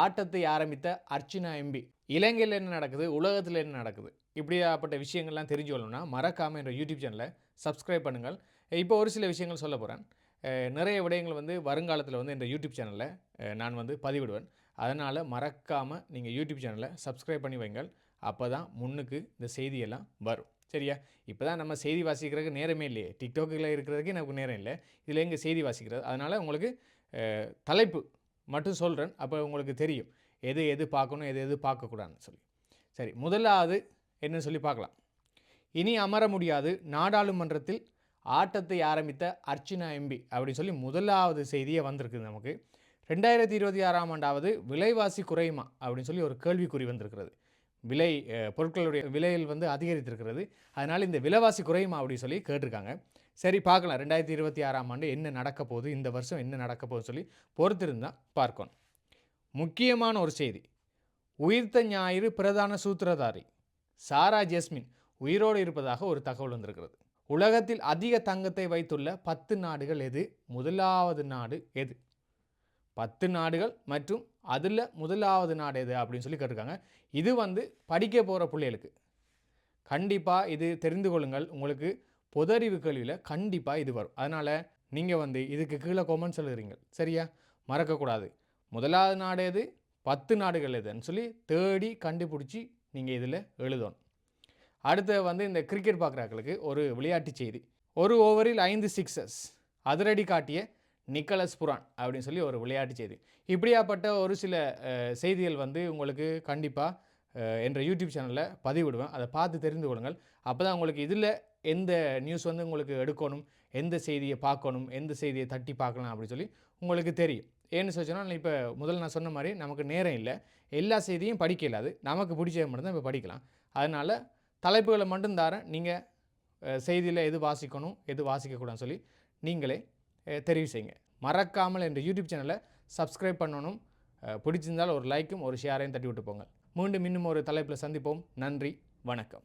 ஆட்டத்தை ஆரம்பித்த அர்ச்சனா எம்பி. இலங்கையில் என்ன நடக்குது? உலகத்தில் என்ன நடக்குது? இப்படியாப்பட்ட விஷயங்கள்லாம் தெரிஞ்சு கொள்ளணும்னா மறக்காமல் என்ற யூடியூப் சேனலை சப்ஸ்கிரைப் பண்ணுங்கள். இப்போ ஒரு சில விஷயங்கள் சொல்ல போகிறேன் நிறைய விடயங்கள் வந்து வருங்காலத்தில் வந்து இந்த யூடியூப் சேனலில் நான் வந்து பதிவிடுவேன். அதனால் மறக்காமல் நீங்கள் யூடியூப் சேனலை சப்ஸ்கிரைப் பண்ணி வைங்கள். அப்போ தான் முன்னுக்கு இந்த செய்தியெல்லாம் வரும். சரியா? இப்போ தான் நம்ம செய்தி வாசிக்கிறதுக்கு நேரமே இல்லையே. டிக்டாக்கில் இருக்கிறதுக்கு எனக்கு நேரம் இல்லை. இதில் எங்கே செய்தி வாசிக்கிறது? அதனால் உங்களுக்கு தலைப்பு மட்டும் சொல்கிறேன் அப்போ உங்களுக்கு தெரியும். எது எது பார்க்கணும் எது எது பார்க்கக்கூடாதுன்னு சொல்லி. சரி முதலாவது என்னன்னு சொல்லி பார்க்கலாம். இனி அமர முடியாது. நாடாளுமன்றத்தில் ஆட்டத்தை ஆரம்பித்த அர்ச்சனா எம்பி அப்படின்னு சொல்லி முதலாவது செய்தியே வந்திருக்குது நமக்கு. ரெண்டாயிரத்தி இருபத்தி ஆறாம் ஆண்டாவது விலைவாசி குறையுமா அப்படின்னு சொல்லி ஒரு கேள்விக்குறி வந்திருக்கிறது. விலை பொருட்களுடைய விலையில் வந்து அதிகரித்திருக்கிறது. அதனால் இந்த விலைவாசி குறையுமா அப்படின்னு சொல்லி கேட்டிருக்காங்க. சரி பார்க்கலாம். ரெண்டாயிரத்தி இருபத்தி ஆறாம் ஆண்டு என்ன நடக்க போகுது? இந்த வருஷம் என்ன நடக்க போகுதுன்னு சொல்லி பொறுத்திருந்தால் பார்க்கணும். முக்கியமான ஒரு செய்தி. உயிர்த்த ஞாயிறு பிரதான சூத்திரதாரி சாரா ஜெஸ்மின் உயிரோடு இருப்பதாக ஒரு தகவல் வந்திருக்கிறது. உலகத்தில் அதிக தங்கத்தை வைத்துள்ள பத்து நாடுகள் எது? முதலாவது நாடு எது? பத்து நாடுகள் மற்றும் அதில் முதலாவது நாடு எது அப்படின்னு சொல்லி கேட்டிருக்காங்க. இது வந்து படிக்க போகிற பிள்ளைகளுக்கு. கண்டிப்பாக இது தெரிந்து கொள்ளுங்கள். உங்களுக்கு பொதறிவு கேள்வியில் கண்டிப்பாக இது வரும். அதனால் நீங்கள் வந்து இதுக்கு கீழே கொமெண்ட்ஸ் எழுதுறீங்க சரியா? மறக்கக்கூடாது முதலாவது நாடு எது? பத்து நாடுகள் எதுன்னு சொல்லி தேடி கண்டுபிடிச்சி நீங்கள் இதில் எழுதணும். அடுத்து வந்து இந்த கிரிக்கெட் பார்க்குறாக்களுக்கு ஒரு விளையாட்டு செய்தி. ஒரு ஓவரில் ஐந்து சிக்ஸஸ் அதிரடி காட்டிய நிக்கலஸ் புரான் அப்படின்னு சொல்லி ஒரு விளையாட்டு செய்தி. இப்படியாப்பட்ட ஒரு சில செய்திகள் வந்து உங்களுக்கு கண்டிப்பாக என்ற யூடியூப் சேனலில் பதிவிடுவேன். அதை பார்த்து தெரிந்து கொள்ளுங்கள். அப்போ தான் உங்களுக்கு இதில் எந்த நியூஸ் வந்து உங்களுக்கு எடுக்கணும் எந்த செய்தியை பார்க்கணும் எந்த செய்தியை தட்டி பார்க்கலாம் அப்படின்னு சொல்லி உங்களுக்கு தெரியும். ஏன்னு சொன்னால் இப்போ முதல்ல நான் சொன்ன மாதிரி நமக்கு நேரம் இல்லை. எல்லா செய்தியும் படிக்க இல்லாது நமக்கு பிடிச்ச மட்டும் தான் இப்போ படிக்கலாம். அதனால் தலைப்புகளை மட்டும் தாரேன். நீங்கள் செய்தியில் எது வாசிக்கணும் எது வாசிக்கக்கூடாதுன்னு சொல்லி நீங்களே தெரிவு செய்யுங்க. மறக்காமல் என்ற யூடியூப் சேனலை சப்ஸ்கிரைப் பண்ணணும். பிடிச்சிருந்தால் ஒரு லைக்கும் ஒரு ஷேரையும் தட்டி விட்டு போங்க. மீண்டும் இன்னும் ஒரு தலைப்பில் சந்திப்போம். நன்றி வணக்கம்.